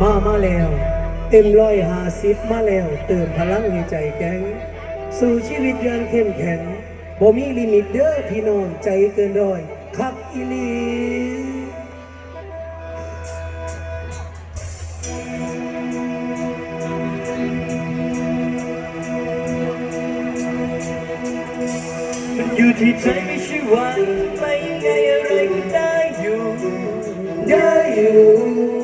มามาแล้ว เต็มร้อยหาสิบมาแล้ว เติมพลังในใจแกงสู่ชีวิตยังเข้มแข็งบ่มีลิมิตเด้อพี่น้องใจเกินร้อยคักอีลีมันอยู่ที่ใจไม่ใช่ว่าไม่ยังไงอะไรก็ได้อยู่ ได้อยู่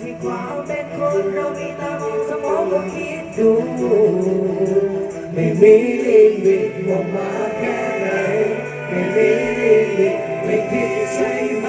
ที่ความเป็นคนเรามีตามสมองก็คิดดู ไม่มีลิมิตมองมาแค่ไหน ไม่มีลิมิตไม่ผิดใช่ไหม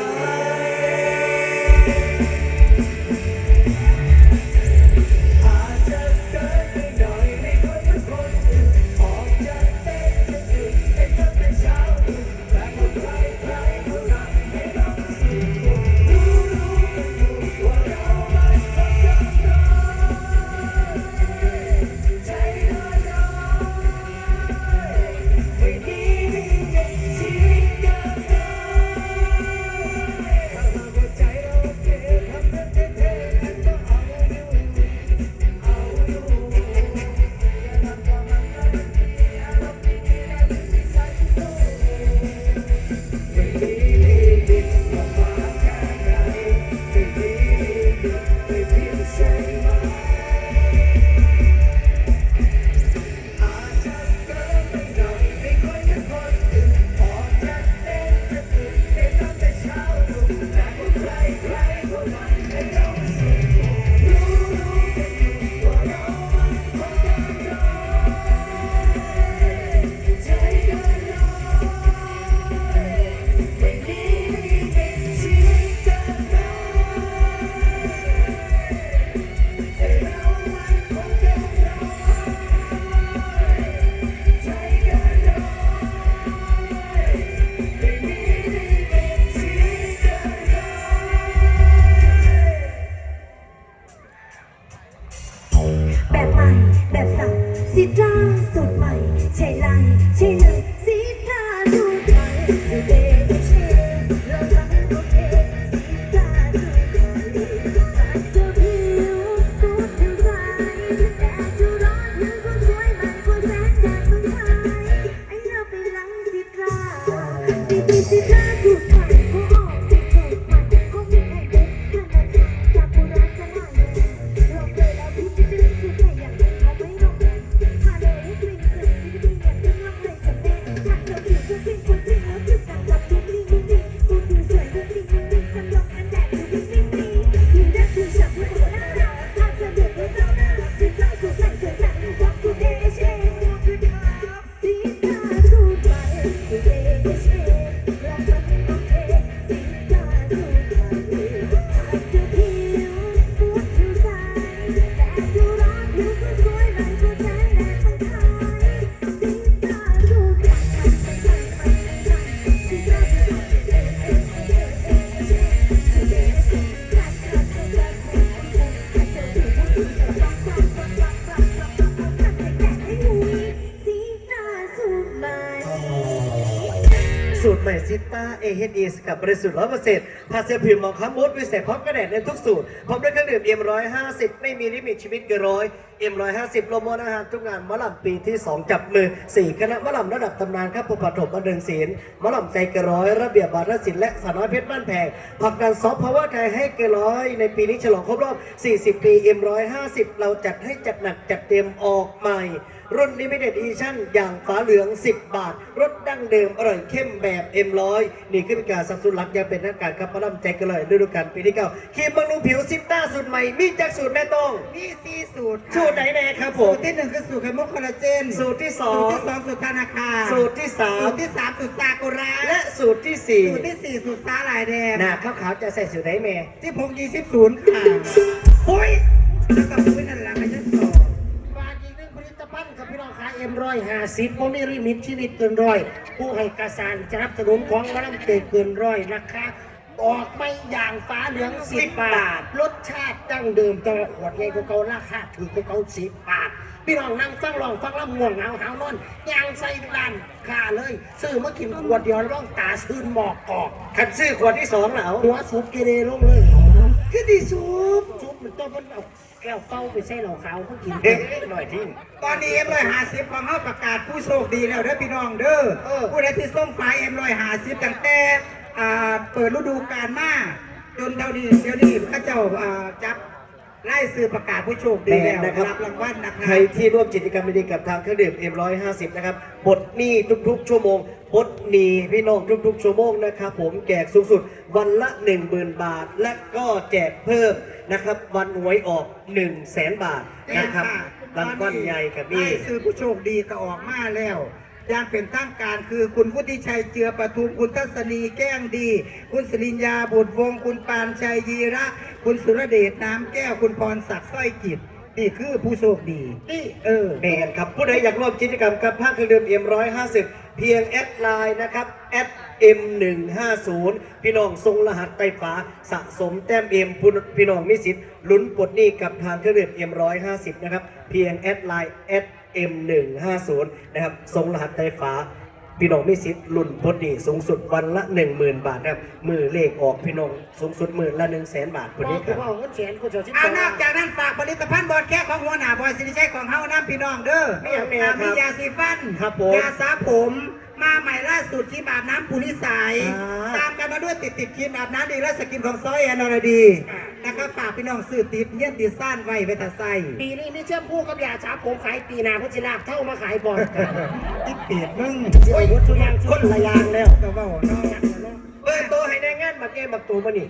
ใหม่ซิต้าเอเฮดีสกับบริสุทธิ์ร้อยเปอร์เซ็นต์พาเซลผิวมองคล้ำมูดวิเศษพร้อมกระแดดในทุกสูตร พร้อมด้วยเครื่องดื่มเอ็มร้อยห้าสิบไม่มีลิมิตชีวิตเกินร้อยเอ็มร้อยห้าสิบโลโมนอาหารทุกงานมะล่ำปีที่2จับมือสี่คณะมะล่ำระดับตำนานครับผู้ปฐมบันเทิงศิลป์มะล่ำใจเกินร้อยระเบียบบาทศิลป์และสาน้อยเพชรบ้านแพงผลักดันซอฟต์พาวเวอร์ไทยให้เกินร้อยในปีนี้ฉลองครบรอบ 40 ปีเอ็มร้อยห้าสิบเราจัดให้จัดหนักจัดเต็มออกใหม่รุ่นลิมิเต็ดอีชั่นอย่างฝาเหลือง 10 บาท รสดั้งเดิมอร่อยเข้มแบบ M100 นี่คือเป็นการสับสนหลักอยังเป็นทางการครับพระลำใจกันเลยฤดูกาลปีที่เก้าครีมบำรุงผิวซิต้าสูตรใหม่ มีจากสูตรแม่ต้อง มีสี่สูตรค่ะสูตรไหนแน่ครับผสูม ตรที่หนึ่งคือสูตรไข่มุกคอลลาเจนสูตรที่สอสูตงรที่สองสูตรธนาคารสูตรที่สาสูมตรที่สามสูตรซากุระและสูตรที่สี่สูตรที่สี่สูตรสาหร่ายแดงหน้าขาวๆจะใส่สูตรไหนแม่ ที่พงยี่สิบศูนย์ค่ะโอ้ยแล้วก็พื้นนั่นแหละไม่ อ็มร้อยห้าสิบโมมีริมิตชีวิตเกินร้อย ผู้ให้กระสานจะรับสนุนของวลังเตเกินร้อยนะคะออกไม่อย่างฟ้าเหลืองสิบบาท รสชาติดั้งเดิมแต่ว่าขวดใหญ่กว่าเก่าราคาถือกว่าเก่าสิบบาท พี่น้องนั่งฟังลองฟังแล้วง่วงเหงาหาวนอนยางใส่ร้านค่าเลย ซื้อมากินขวดเดียวร้องตาซื่นหมอกกอกขันซื้อขวดที่สองเหรอหัวสูบเกเรลงเลยคือดีสูบ สูบตัวมันเอาแก้วเป้าไปใส่เหล้าขาวเขากินเอ๊ะหน่อยทิ้งตอนนี้เอ็มร้อยห้าสิบของเขาประกาศผู้โชคดีแล้วเด้อพี่น้องเด้อเออผู้ใดที่ส่งไฟเอ็มร้อยห้าสิบตั้งแต่อ่าเปิดฤดูกาลมาจนเท่านี้เดี๋ยวนี้พระเจ้าอ่าจับ ไล่ซื้อประกาศผู้โชคดีแล้วแน่นะครับ รับรางวัลนะคใครรับที่ร่วมกิจกรรมดีๆกับทางเครื่องดื่ม M150 นะครับปลดหนี้ทุกๆ ชั่วโมงปลดหนี้พี่น้องทุกๆ ชั่วโมงนะครับ ผมแจกสูงสุดวันละ 10,000 บาท และก็แจกเพิ่มนะครับ วันหวยออก 1 0 0 0 0แสนบาทนะครับรางวัลใหญ่กับนี่ไล่ซื้อผู้โชคดีก็ออกมาแล้ว อย่างเป็นทางการคือคุณพุทธิชัยเจือประทุมคุณทัศนีแก้งดี คุณสริญญาบุตรวงศ์คุณปานชัยยีระ คุณสุรเดชน้ำแก้วคุณพรศักดิ์สร้อยจิตนี่คือผู้โชคดีนี่เออแมนครับ ผู้ใดอยากร่วมกิจกรรมกับภาคเครื่องดื่ม M150 เพียงแอดไลน์นะครับแอด M150 พี่น้องทรงรหัสไต้ฟ้าสะสมแต้ม M พี่น้องมีสิทธิ์ลุ้นปลดหนี้กับทางเครื่องดื่ม M150 นะครับ เพียงแอดไลน์แอด M150 นะครับทรงรหัสไต้ฟ้าพี่น้องมีสิทธิ์ลุ้นปลดหนี้สูงสุดวันละ 10,000 บาทนะครับ มือเลขออกพี่น้องสูงสุดหมื่นละ 1 0 0 0 0แสนบาทคนบอนี้กคคืรัอบว่าเงินแสนกูจะชิ้นอานอกจากนั้นฝากผลิตภัณฑ์บอดแค่ของหัวหน้าบอยสิริชัยของเฮาน้ำพี่น้องเด้อมีอย่างแน่ครับมียาสีฟันครับผมยาสระผม มาใหม่ล่าสุดครีมอาบน้ำปุริสาย อ่า ตามกันมาด้วยติดติดครีมอาบน้ำดีและสกินของซอยแอนอรดีนะครับฝากพี่น้องซื้อติดเยี่ยนติดซ่านไว้ไว้ตาไส้ปีนี้มีเชื่อมพูกับยาสาผมขายปีหนาพุทธิลาบเท่ามาขายบ่อยกันติดเปียดมึงเดี๋ยวพุทธิยางชุดละยางแล้วก็เว่าเนาะเปิดตัวให้ในงานบักเกมบักตูมานี่